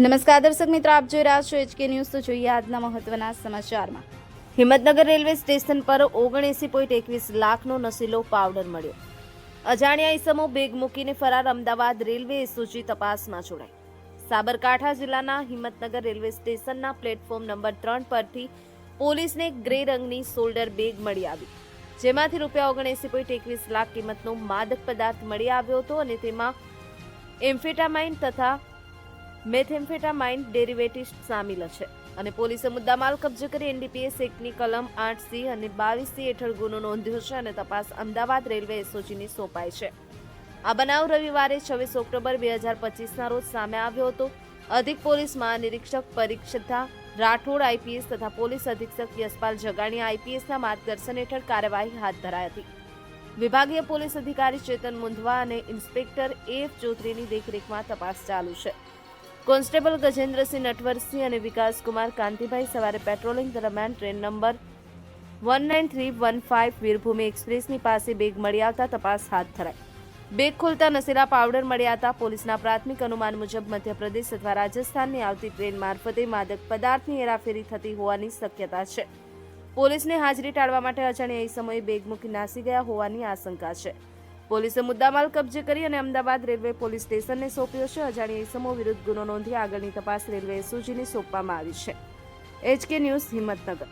નમસ્કાર દર્શક મિત્રો, આપ જોઈ રહ્યા છો એચકે ન્યૂઝ. તો જોઈએ આજના મહત્વના સમાચારમાં. હિંમતનગર રેલવે સ્ટેશન પર ઓગણએસી પોઈન્ટ એકવીસ લાખનો નશીલો પાવડર મળ્યો. અજાણ્યા ઈસમો બેગ મૂકીને ફરાર અમદાવાદ રેલવે એસઓજી તપાસમાં જોડાઈ. સાબરકાંઠા જિલ્લાના હિંમતનગર રેલવે સ્ટેશનના પ્લેટફોર્મ નંબર ત્રણ પરથી પોલીસને ગ્રે રંગની શોલ્ડર બેગ મળી આવી. જેમાંથી રૂપિયા ઓગણએસી પોઈન્ટ એકવીસ લાખ કિંમતનો માદક પદાર્થ મળી આવ્યો હતો અને તેમાં એમ્ફેટામાઇન તથા મેથેમ્ફેટામાઇન ડેરિવેટિવ્સ સામેલ છે અને પોલીસે મુદ્દામાલ કબજે કરી એનડીપીએસ એક્ટની કલમ આઠ સી અને બાવીસ સી હેઠળ ગુનો નોંધ્યો છે અને તપાસ અમદાવાદ રેલવે એસઓજીને સોંપાઈ છે. આ બનાવ રવિવારે છવ્વીસ ઓક્ટોબર બે હજાર પચીસના રોજ સામે આવ્યો હતો. અધિક પોલીસ મહાનિરીક્ષક પરીક્ષિતા રાઠોડ આઈપીએસ તથા પોલીસ અધિક્ષક યશપાલ જગાણી આઈપીએસના માર્ગદર્શન હેઠળ કાર્યવાહી હાથ ધરાઈ હતી. વિભાગીય પોલીસ અધિકારી ચેતન મુંધવા અને ઇન્સ્પેક્ટર એફ ચૌધરીની દેખરેખમાં તપાસ ચાલુ છે. કોન્સ્ટેબલ ગજેન્દ્રસિંહ નટવરસિંહ અને વિકાસકુમાર કાંતિભાઈ સવારે પેટ્રોલિંગ દરમિયાન train number one nine three one five Veerbhoomi એક્સપ્રેસની પાસે બેગ મળી આવતા તપાસ હાથ ધરાઈ. બેગ ખોલતા નશીલા પાવડર મળ્યા હતા પોલીસના પ્રાથમિક અનુમાન મુજબ મધ્યપ્રદેશ અથવા રાજસ્થાનની આવતી ટ્રેન મારફતે માદક પદાર્થની હેરાફેરી થતી હોવાની શક્યતા છે. પોલીસને હાજરી ટાળવા માટે અજાણ્યા સમયે બેગ મૂકી નાસી ગયા હોવાની આશંકા છે. પોલીસે મુદ્દામાલ કબજે કરી અને અમદાવાદ રેલવે પોલીસ સ્ટેશનને સોંપ્યો છે. અજાણ્યા ઇસમો વિરુદ્ધ ગુનો નોંધી આગળની તપાસ રેલવે એસઓજીને સોંપવામાં આવી છે. HK news Himmatnagar.